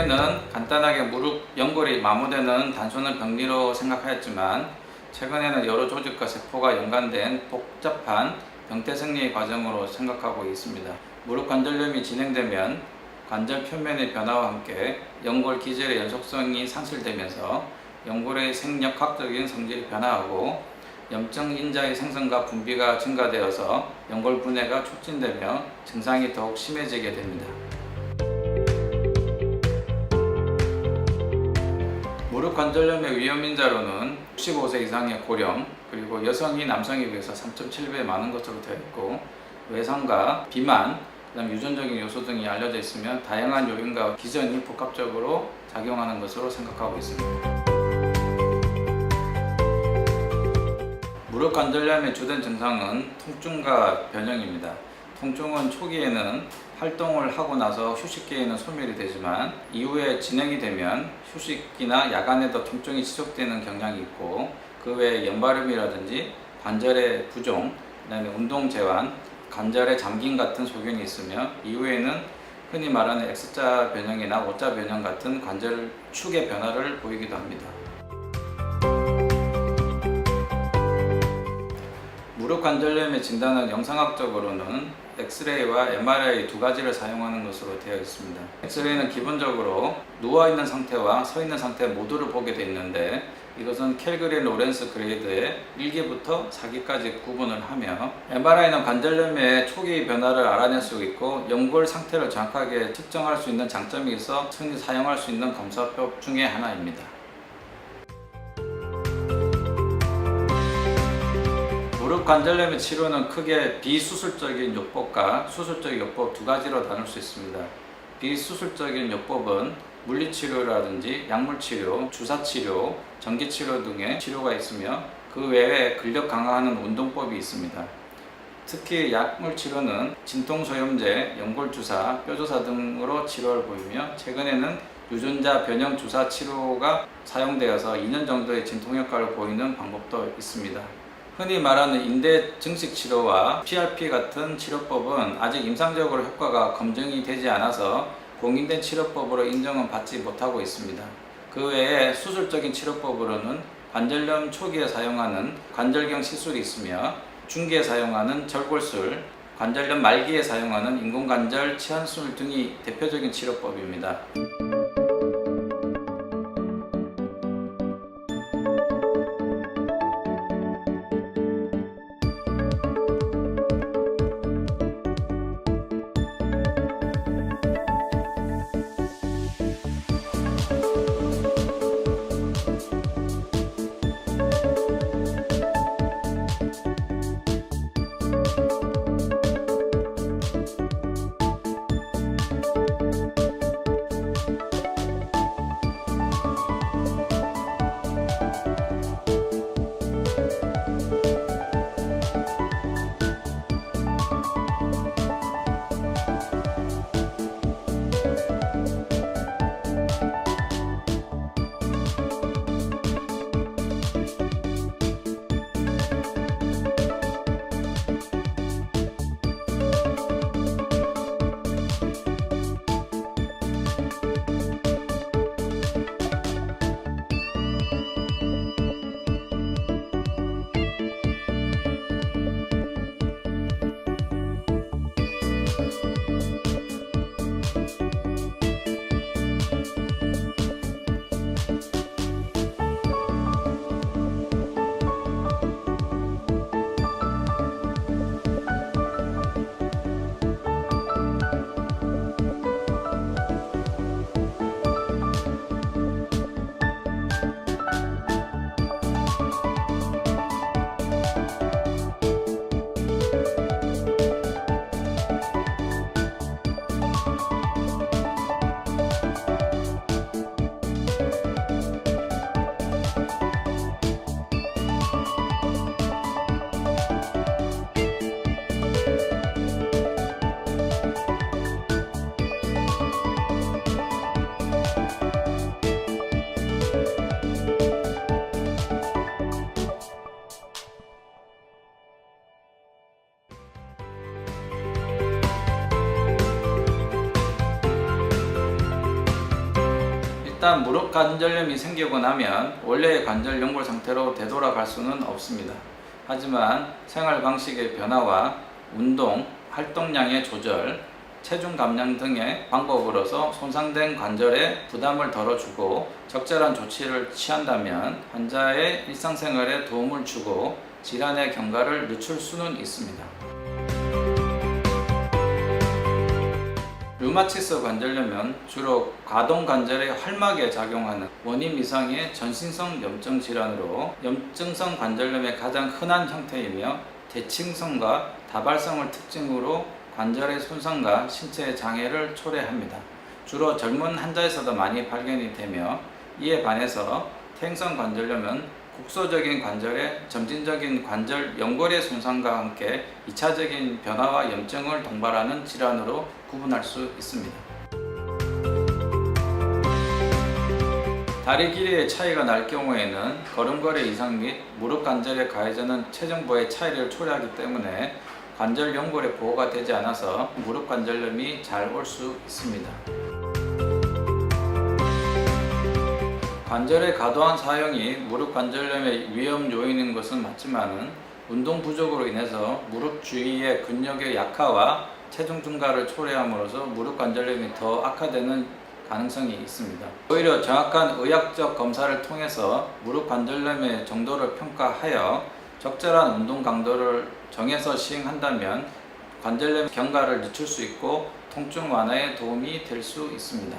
원래는 간단하게 무릎 연골이 마모되는 단순한 병리로 생각하였지만 최근에는 여러 조직과 세포가 연관된 복잡한 병태 생리 과정으로 생각하고 있습니다. 무릎 관절염이 진행되면 관절 표면의 변화와 함께 연골 기절의 연속성이 상실되면서 연골의 생력학적인 성질이 변화하고 염증 인자의 생성과 분비가 증가되어서 연골 분해가 촉진되며 증상이 더욱 심해지게 됩니다. 무릎 관절염의 위험 인자로는 65세 이상의 고령 그리고 여성이 남성에 비해서 3.7배 많은 것으로 되어 있고 외상과 비만 그다음 유전적인 요소 등이 알려져 있으며 다양한 요인과 기전이 복합적으로 작용하는 것으로 생각하고 있습니다. 무릎 관절염의 주된 증상은 통증과 변형입니다. 통증은 초기에는 활동을 하고 나서 휴식기에는 소멸이 되지만 이후에 진행이 되면 휴식기나 야간에도 통증이 지속되는 경향이 있고 그 외에 연발음이라든지 관절의 부종, 그다음에 운동 제한, 관절의 잠김 같은 소견이 있으며 이후에는 흔히 말하는 X자 변형이나 O자 변형 같은 관절 축의 변화를 보이기도 합니다. 무릎 관절염의 진단은 영상학적으로는 엑스레이와 MRI 두 가지를 사용하는 것으로 되어 있습니다. 엑스레이는 기본적으로 누워 있는 상태와 서 있는 상태 모두를 보게 되어 있는데 이것은 캘그린 로렌스 그레이드의 1기부터 4기까지 구분을 하며 MRI는 관절염의 초기 변화를 알아낼 수 있고 연골 상태를 정확하게 측정할 수 있는 장점이 있어 흔히 사용할 수 있는 검사법 중에 하나입니다. 무릎 관절염의 치료는 크게 비수술적인 요법과 수술적 요법 두 가지로 나눌 수 있습니다. 비수술적인 요법은 물리치료라든지 약물치료, 주사치료, 전기치료 등의 치료가 있으며 그 외에 근력 강화하는 운동법이 있습니다. 특히 약물치료는 진통소염제, 연골주사, 뼈주사 등으로 치료를 보이며 최근에는 유전자 변형 주사 치료가 사용되어서 2년 정도의 진통 효과를 보이는 방법도 있습니다. 흔히 말하는 인대 증식 치료와 PRP 같은 치료법은 아직 임상적으로 효과가 검증이 되지 않아서 공인된 치료법으로 인정은 받지 못하고 있습니다. 그 외에 수술적인 치료법으로는 관절염 초기에 사용하는 관절경 시술이 있으며 중기에 사용하는 절골술, 관절염 말기에 사용하는 인공관절 치환술 등이 대표적인 치료법입니다. 일단 무릎 관절염이 생기고 나면 원래의 관절 연골 상태로 되돌아갈 수는 없습니다. 하지만 생활 방식의 변화와 운동, 활동량의 조절, 체중 감량 등의 방법으로서 손상된 관절에 부담을 덜어주고 적절한 조치를 취한다면 환자의 일상생활에 도움을 주고 질환의 경과를 늦출 수는 있습니다. 류마티스 관절염은 주로 가동 관절의 활막에 작용하는 원인 이상의 전신성 염증 질환으로 염증성 관절염의 가장 흔한 형태이며 대칭성과 다발성을 특징으로 관절의 손상과 신체의 장애를 초래합니다. 주로 젊은 환자에서도 많이 발견이 되며 이에 반해서 퇴행성 관절염은 국소적인 관절의 점진적인 관절 연골의 손상과 함께 2차적인 변화와 염증을 동반하는 질환으로 구분할 수 있습니다. 다리 길이의 차이가 날 경우에는 걸음걸이 이상 및 무릎 관절에 가해지는 체중보의 차이를 초래하기 때문에 관절 연골의 보호가 되지 않아서 무릎 관절염이 잘 올 수 있습니다. 관절의 과도한 사용이 무릎 관절염의 위험 요인인 것은 맞지만은 운동 부족으로 인해서 무릎 주위의 근력의 약화와 체중 증가를 초래함으로써 무릎 관절염이 더 악화되는 가능성이 있습니다. 오히려 정확한 의학적 검사를 통해서 무릎 관절염의 정도를 평가하여 적절한 운동 강도를 정해서 시행한다면 관절염 경과를 늦출 수 있고 통증 완화에 도움이 될 수 있습니다.